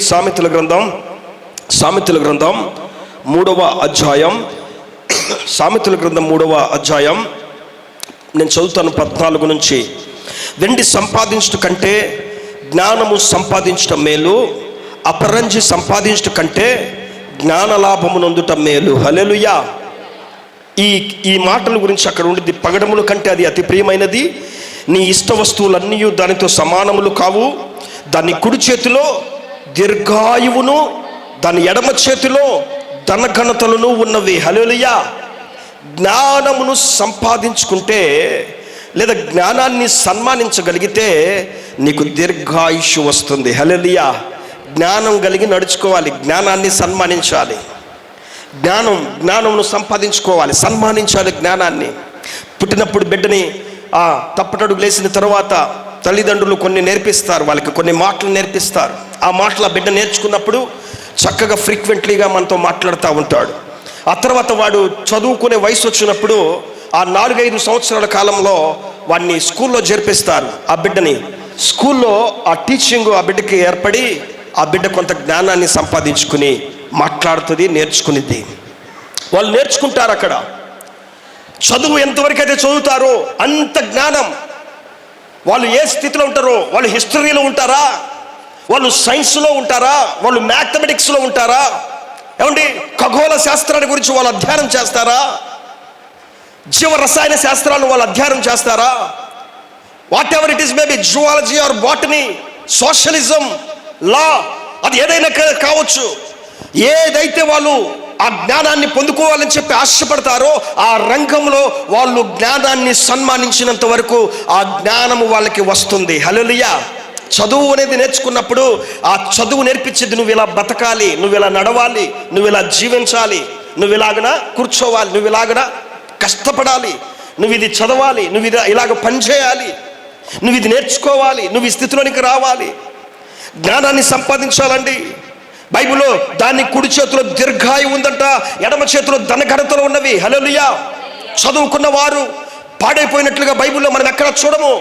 సామెతల గ్రంథం సామెతల గ్రంథం మూడవ అధ్యాయం. సామెతల గ్రంథం మూడవ అధ్యాయం. నేను చదువుతాను పద్నాలుగు నుంచి. వెండి సంపాదించడం కంటే జ్ఞానము సంపాదించటం మేలు అపరంజి సంపాదించడం కంటే జ్ఞాన లాభము నొందుట మేలు. హలెలుయా ఈ ఈ మాటల గురించి అక్కడ ఉండేది. పగడముల కంటే అది అతి ప్రియమైనది. నీ ఇష్ట వస్తువులన్నీ దానితో సమానములు కావు. దాన్ని కుడి చేతిలో దీర్ఘాయువును దాని ఎడమ చేతిలో ధనఘనతలను ఉన్నవి. హలోలియా జ్ఞానమును సంపాదించుకుంటే లేదా జ్ఞానాన్ని సన్మానించగలిగితే నీకు దీర్ఘాయుషు వస్తుంది. హలోలియా జ్ఞానం కలిగి నడుచుకోవాలి. జ్ఞానాన్ని సన్మానించాలి. జ్ఞానం జ్ఞానమును సంపాదించుకోవాలి. సన్మానించాలి జ్ఞానాన్ని. పుట్టినప్పుడు బిడ్డని ఆ తప్పటడుగు లేచిన తర్వాత తల్లిదండ్రులు కొన్ని నేర్పిస్తారు. వాళ్ళకి కొన్ని మాటలు నేర్పిస్తారు. ఆ మాటలు ఆ బిడ్డ నేర్చుకున్నప్పుడు చక్కగా ఫ్రీక్వెంట్లీగా మనతో మాట్లాడుతూ ఉంటాడు. ఆ తర్వాత వాడు చదువుకునే వయసు వచ్చినప్పుడు ఆ నాలుగైదు సంవత్సరాల కాలంలో వాడిని స్కూల్లో చేర్పిస్తారు. ఆ బిడ్డని స్కూల్లో ఆ టీచింగ్ ఆ బిడ్డకి ఏర్పడి ఆ బిడ్డ కొంత జ్ఞానాన్ని సంపాదించుకుని మాట్లాడుతుంది నేర్చుకునిద్ది. వాళ్ళు నేర్చుకుంటారు అక్కడ. చదువు ఎంతవరకు అయితే చదువుతారో అంత జ్ఞానం. వాళ్ళు ఏ స్థితిలో ఉంటారో వాళ్ళు హిస్టరీలో ఉంటారా? వాళ్ళు సైన్స్లో ఉంటారా? వాళ్ళు మ్యాథమెటిక్స్లో ఉంటారా? ఏమండి ఖగోళ శాస్త్రాన్ని గురించి వాళ్ళు అధ్యయనం చేస్తారా? జీవ రసాయన శాస్త్రాలను వాళ్ళు అధ్యయనం చేస్తారా? Whatever it is maybe zoology or botany socialism లా అది ఏదైనా కావచ్చు. ఏదైతే వాళ్ళు ఆ జ్ఞానాన్ని పొందుకోవాలని చెప్పి ఆశపడతారో ఆ రంగంలో వాళ్ళు జ్ఞానాన్ని సన్మానించినంత వరకు ఆ జ్ఞానము వాళ్ళకి వస్తుంది. హలోలియా చదువు అనేది నేర్చుకున్నప్పుడు ఆ చదువు నేర్పించేది నువ్వు ఇలా బతకాలి నువ్వు ఇలా నడవాలి నువ్వు ఇలా జీవించాలి నువ్వు ఇలాగన కూర్చోవాలి నువ్వు ఇలాగన కష్టపడాలి నువ్వు ఇది చదవాలి నువ్వు ఇది ఇలాగ పనిచేయాలి నువ్వు ఇది నేర్చుకోవాలి నువ్వు ఈ స్థితిలోనికి రావాలి. జ్ఞానాన్ని సంపాదించాలండి. బైబిల్లో దాన్ని కుడి చేతిలో దీర్ఘాయు ఉందంట ఎడమ చేతిలో ధనఘనతలు ఉన్నవి. హలోలియా చదువుకున్న వారు పాడైపోయినట్లుగా బైబిల్లో మనం ఎక్కడ చూడము?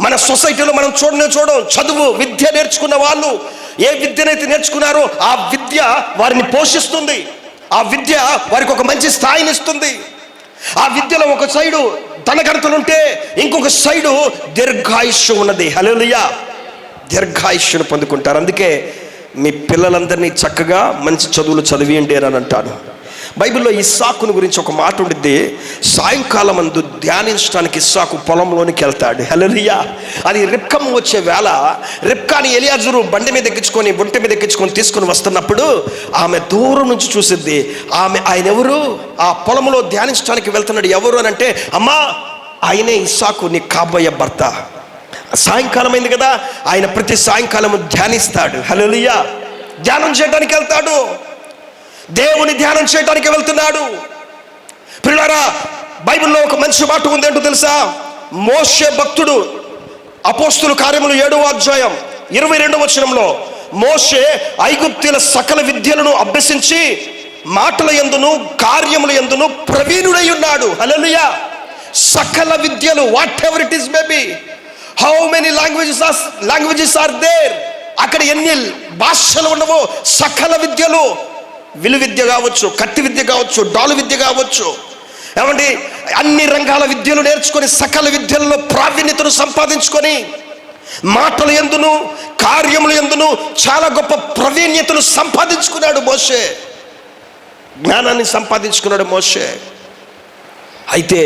మన సొసైటీలో మనం చూడనే చూడం చదువు విద్య నేర్చుకున్న వాళ్ళు ఏ విద్యనైతే నేర్చుకున్నారో ఆ విద్య వారిని పోషిస్తుంది. ఆ విద్య వారికి ఒక మంచి స్థాయిని ఇస్తుంది. ఆ విద్యలో ఒక సైడు ఉంటే ఇంకొక సైడు దీర్ఘాయుష్యం ఉన్నది. హలోలియా దీర్ఘాయుష్యును పొందుకుంటారు. అందుకే మీ పిల్లలందరినీ చక్కగా మంచి చదువులు చదివియండి అని అంటాను. బైబిల్లో ఇస్సాకును గురించి ఒక మాట ఉండిద్ది సాయంకాలం అందు ధ్యానించడానికి ఇస్సాకు పొలంలోనికి వెళ్తాడు. హలలియా అది రిప్కం వచ్చే వేళ రిప్కాని ఎలియాజురు బండి మీద ఎక్కించుకొని ఒంటి మీద ఎక్కించుకొని తీసుకొని వస్తున్నప్పుడు ఆమె దూరం నుంచి చూసిద్ది. ఆమె ఆయన ఎవరు ఆ పొలంలో ధ్యానించడానికి వెళ్తున్నాడు ఎవరు? అని అంటే అమ్మా ఆయనే ఇస్సాకు నీ కాబోయే భర్త. సాయంకాలం అయింది కదా ఆయన ప్రతి సాయంకాలం ధ్యానిస్తాడు. హలోలియా ధ్యానం చేయడానికి వెళ్తాడు. దేవుని ధ్యానం చేయడానికి వెళ్తున్నాడు. పిల్లరా బైబిల్లో ఒక మంచి మాట ఉంది ఏంటో తెలుసా? మోషే భక్తుడు అపోస్తుల కార్యములు ఏడవ అధ్యాయం ఇరవై రెండవ వచనంలో మోషే ఐగుప్తుల సకల విద్యలను అభ్యసించి మాటల ఎందును కార్యముల ఎందును ప్రవీణుడై ఉన్నాడు. హల్లెలూయా! సకల విద్యలు whatever it is maybe how many languages are languages are there అక్కడ ఎన్ని భాషలు ఉన్నవో సకల విద్యలు విలు విద్య కావచ్చు కత్తి విద్య కావచ్చు డాలు విద్య కావచ్చు. ఏమండి? అన్ని రంగాల విద్యలు నేర్చుకొని సకల విద్యల్లో ప్రావీణ్యతను సంపాదించుకొని మాటలు ఎందును కార్యములు ఎందును చాలా గొప్ప ప్రవీణ్యతను సంపాదించుకున్నాడు మోషే. జ్ఞానాన్ని సంపాదించుకున్నాడు మోషే. అయితే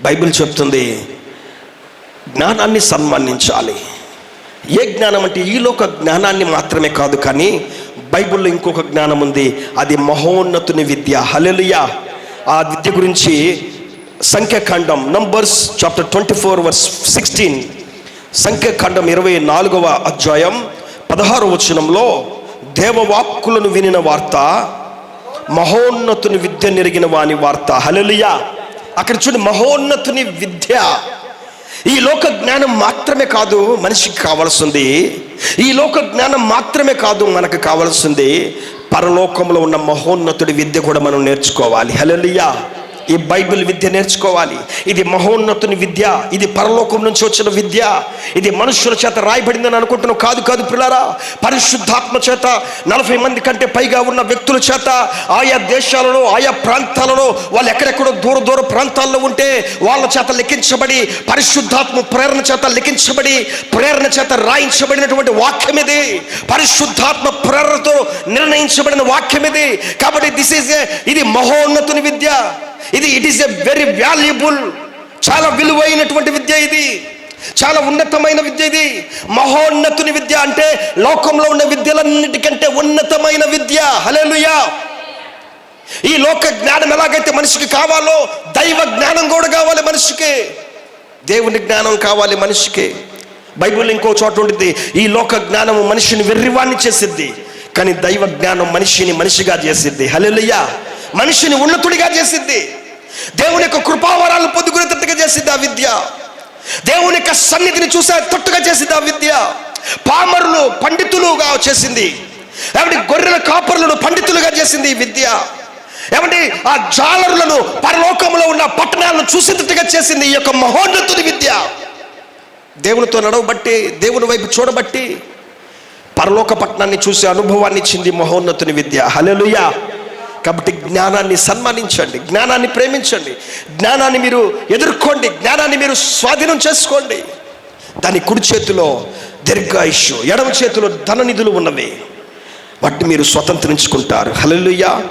బైబిల్ చెప్తుంది జ్ఞానాన్ని సన్మానించాలి. ఏ జ్ఞానం అంటే ఈలోక జ్ఞానాన్ని మాత్రమే కాదు కానీ బైబిల్లో ఇంకొక జ్ఞానం ఉంది. అది మహోన్నతుని విద్య. హలెలుయా ఆ విద్య గురించి సంఖ్యాఖండం numbers chapter twenty four verse sixteen. సంఖ్యాఖండం ఇరవై నాలుగవ అధ్యాయం పదహారు వచనంలో దేవవాక్కులను వినిన వార్త మహోన్నతుని విద్య నెరిగిన వాని వార్త. హలలియా అక్కడ చూడు మహోన్నతుని విద్య. ఈ లోక జ్ఞానం మాత్రమే కాదు మనిషికి కావాల్సింది. ఈ లోక జ్ఞానం మాత్రమే కాదు మనకు కావాల్సింది. పరలోకంలో ఉన్న మహోన్నతుడి విద్య కూడా మనం నేర్చుకోవాలి. హలలియా ఈ బైబిల్ విద్య నేర్చుకోవాలి. ఇది మహోన్నతుని విద్య ఇది పరలోకం నుంచి వచ్చిన విద్య. ఇది మనుషుల చేత రాయబడిందని అనుకుంటున్నాం కాదు కాదు పిల్లారా. పరిశుద్ధాత్మ చేత నలభై మంది కంటే పైగా ఉన్న వ్యక్తుల చేత ఆయా దేశాలలో ఆయా ప్రాంతాలలో వాళ్ళు ఎక్కడెక్కడో దూర దూర ప్రాంతాల్లో ఉంటే వాళ్ళ చేత లిఖించబడి పరిశుద్ధాత్మ ప్రేరణ చేత లిఖించబడి ప్రేరణ చేత రాయించబడినటువంటి వాక్యం ఇది. పరిశుద్ధాత్మ ప్రేరణతో నిర్ణయించబడిన వాక్యం ఇది. కాబట్టి దిస్ ఈజ్ ఇది మహోన్నతుని విద్య. ఇది it is a very valuable చాలా విలువైనటువంటి విద్య ఇది. చాలా ఉన్నతమైన విద్య ఇది. మహోన్నతుని విద్య అంటే లోకంలో ఉన్న విద్యలన్నిటికంటే ఉన్నతమైన విద్య. హల్లెలూయా. ఈ లోక జ్ఞానం ఎలాగైతే మనిషికి కావాలో దైవ జ్ఞానం కూడా కావాలి మనిషికి. దేవుని జ్ఞానం కావాలి మనిషికి. బైబిల్ ఇంకో చోట ఉంటుంది ఈ లోక జ్ఞానం మనిషిని వెర్రివాణ్ణి చేసిద్ది. కానీ దైవ జ్ఞానం మనిషిని మనిషిగా చేసిద్ది. హల్లెలూయా. మనిషిని ఉన్నతుడిగా చేసిద్ది దేవుని యొక్క కృపావరాలను పొందుకునేటట్టుగా చేసిద్ది ఆ విద్య. దేవుని యొక్క సన్నిధిని చూసే తట్టుగా చేసింది ఆ విద్య. పామరులు పండితులుగా చేసింది. ఏమంటే గొర్రెల కాపరులను పండితులుగా చేసింది ఈ విద్య. ఏమంటే ఆ జాలరులను పరలోకంలో ఉన్న పట్టణాలను చూసేటట్టుగా చేసింది ఈ యొక్క మహోన్నతుని విద్య. దేవునితో నడవబట్టి దేవుని వైపు చూడబట్టి పరలోక పట్టణాన్ని చూసే అనుభవాన్ని ఇచ్చింది మహోన్నతుని విద్య. హలెలుయా కాబట్టి జ్ఞానాన్ని సన్మానించండి జ్ఞానాన్ని ప్రేమించండి జ్ఞానాన్ని మీరు ఎదుర్కోండి జ్ఞానాన్ని మీరు స్వాధీనం చేసుకోండి. దాని కుడి చేతిలో దీర్ఘాయుష్యు ఎడమ చేతిలో ధన నిధులు ఉన్నవి. వాటిని మీరు స్వతంత్రించుకుంటారు. హల్లెలూయా.